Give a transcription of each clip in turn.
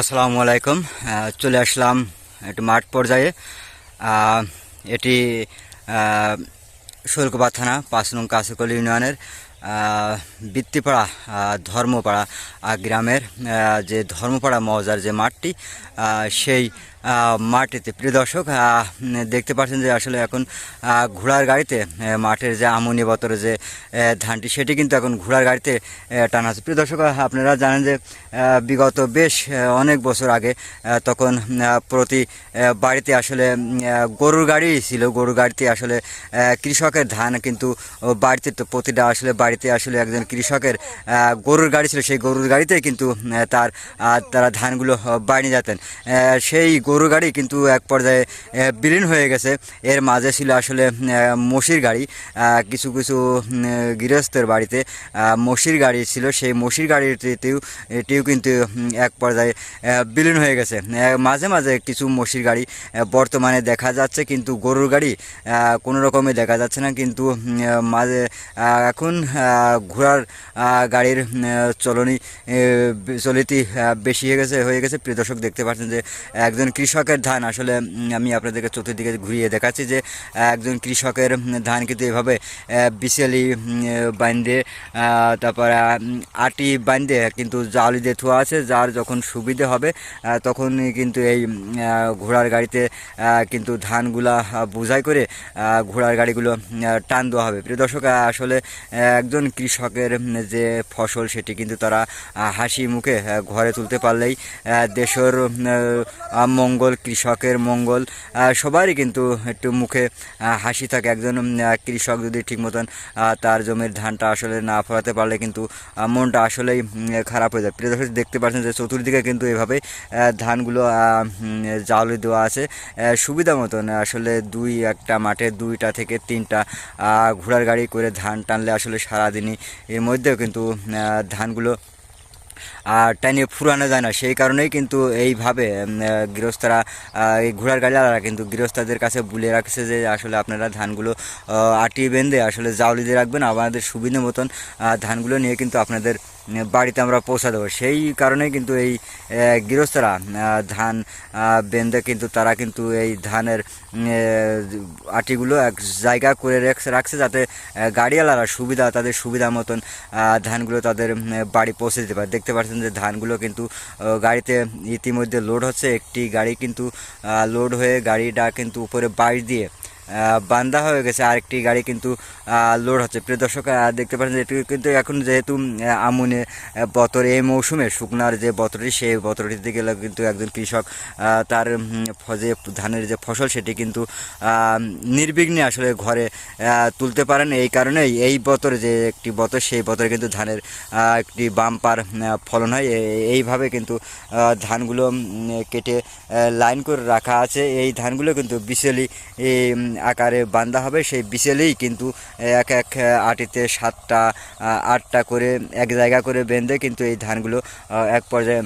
আসসালামু আলাইকুম। চলে আসলাম একটু মাঠ পর্যায়ে। এটি শৈলকুপা থানা, পাঁচ নং কাশিকল ইউনিয়নের বৃত্তিপাড়া ধর্মপাড়া গ্রামের যে ধর্মপাড়া মজার যে মাঠটি সেই মাটিতে প্রিয় দর্শক দেখতে পাচ্ছেন যে আসলে এখন ঘোড়ার গাড়িতে মাঠের যে আমনি বতরে যে ধানটি, সেটি কিন্তু এখন ঘোড়ার গাড়িতে টানা হচ্ছে প্রিয় দর্শক আপনারা জানেন যে বিগত বেশ অনেক বছর আগে তখন প্রতি বাড়িতে আসলে গরুর গাড়ি ছিল। গরুর গাড়িতে আসলে কৃষকের ধান কিন্তু বাড়িতে তো প্রতিটা আসলে বাড়িতে আসলে একজন কৃষকের গরুর গাড়ি ছিল। সেই গরুর গাড়িতে কিন্তু তার তারা ধানগুলো বাড়িয়ে যেতেন। সেই গরুর গাড়ি কিন্তু এক পর্যায়ে বিলীন হয়ে গেছে। এর মাঝে ছিল আসলে মসির গাড়ি। কিছু কিছু গৃহস্থের বাড়িতে মসির গাড়ি ছিল। সেই মসির গাড়িটিতেও, এটিও কিন্তু এক পর্যায়ে বিলীন হয়ে গেছে। মাঝে মাঝে কিছু মসির গাড়ি বর্তমানে দেখা যাচ্ছে। কিন্তু গরুর গাড়ি কোনো রকমে দেখা যাচ্ছে না। কিন্তু মাঝে এখন ঘোড়ার গাড়ির চলনি চলিতি বেশি হয়ে গেছে হয়ে গেছে। প্রিয় দর্শক দেখতে পাচ্ছেন যে, একজন কৃষকের ধান। আসলে আমি আপনাদেরকে চতুর্দিকে ঘুরিয়ে দেখাচ্ছি যে একজন কৃষকের ধান কিন্তু এভাবে বিশালি বান্ধে তারপর আটি বান্ধে কিন্তু জালি দিয়ে থোয়া আছে। যার যখন সুবিধে হবে তখন কিন্তু এই ঘোড়ার গাড়িতে কিন্তু ধানগুলা বোঝাই করে ঘোড়ার গাড়িগুলো টান দেওয়া হবে। প্রিয় দর্শক আসলে একজন কৃষকের যে ফসল সেটি কিন্তু তারা হাসি মুখে ঘরে তুলতে পারলেই দেশের আহ, মঙ্গল কৃষকের মঙ্গল। সবারই কিন্তু একটু মুখে হাসি থাকে। একজন কৃষক যদি ঠিক মতন তার জমির ধানটা আসলে না ফলাতে পারলে কিন্তু মনটা আসলেই খারাপ হয়ে যায়। প্রিয় দেখতে পাচ্ছেন যে চতুর্দিকে কিন্তু এভাবে ধানগুলো আহ, দেওয়া আছে। সুবিধা মতন আসলে দুই একটা মাঠে দুইটা থেকে তিনটা ঘোড়ার গাড়ি করে ধান টানলে আসলে সারাদিনই এর মধ্যেও কিন্তু ধানগুলো আর টাইনে ফুরানো যায় না। সেই কারণেই কিন্তু এইভাবে গৃহস্থরা এই ঘোড়ার গাড়িওয়ালারা কিন্তু গৃহস্থদের কাছে বলে রাখছে যে আসলে আপনারা ধানগুলো আটিয়ে বেঁধে আসলে জাউলি দিয়ে রাখবেন। আমাদের সুবিধে মতন ধানগুলো নিয়ে কিন্তু আপনাদের বাড়িতে আমরা পৌঁছা দেবো। সেই কারণেই কিন্তু এই গৃহস্থরা ধান বেঁধে কিন্তু তারা কিন্তু এই ধানের আটিগুলো এক জায়গা করে রাখছে যাতে গাড়িওয়ালারা সুবিধা, তাদের সুবিধা মতন ধানগুলো তাদের বাড়ি পৌঁছে দিতে পারে। দেখতে পাচ্ছেন যে ধানগুলো কিন্তু গাড়িতে ইতিমধ্যে লোড হচ্ছে। একটি গাড়ি কিন্তু লোড হয়ে গাড়িটা কিন্তু উপরে বাইশ দিয়ে বান্দা হয়ে গেছে। আরেকটি গাড়ি কিন্তু লোড হচ্ছে। প্রিয় দর্শক দেখতে পাচ্ছেন যে এটি কিন্তু এখন যেহেতু আমনে বতর এই মৌসুমে শুকনার যে বতরটি, সেই বতরটিতে গেলে কিন্তু একজন কৃষক তার যে ধানের যে ফসল, সেটি কিন্তু নির্বিঘ্নে আসলে ঘরে তুলতে পারেন। এই কারণেই এই বতর যে একটি বতর, সেই বতরে কিন্তু ধানের একটি বাম্পার ফলন হয়। এইভাবে কিন্তু ধানগুলো কেটে লাইন করে রাখা আছে। এই ধানগুলো কিন্তু বিশেলি আকারে বান্ধা হবে, সেই বিচেলেই কিন্তু এক এক আটিতে সাতটা আটটা করে এক জায়গা করে বেঁধে কিন্তু এই ধানগুলো এক পর্যায়ে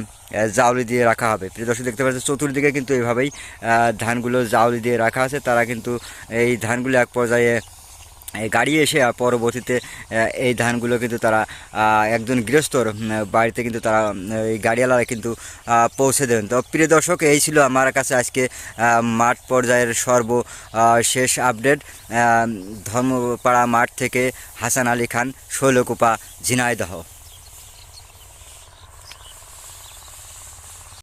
জাউলি দিয়ে রাখা হবে। প্রিয় দর্শক, দেখতে পাচ্ছেন চতুর্দিকে কিন্তু এইভাবেই ধানগুলো জাউলি দিয়ে রাখা আছে। তারা কিন্তু এই ধানগুলো এক পর্যায়ে গাড়ি এসে পরবর্তীতে এই ধানগুলো কিন্তু তারা একজন গৃহস্থর বাড়িতে কিন্তু তারা এই গাড়িওয়ালারা কিন্তু পৌঁছে দেবেন তো প্রিয় দর্শক, এই ছিল আমার কাছে আজকে মাঠ পর্যায়ের সর্ব শেষ আপডেট। ধর্মপাড়া মাঠ থেকে হাসান আলী খান, শৈলকুপা, ঝিনাইদহ।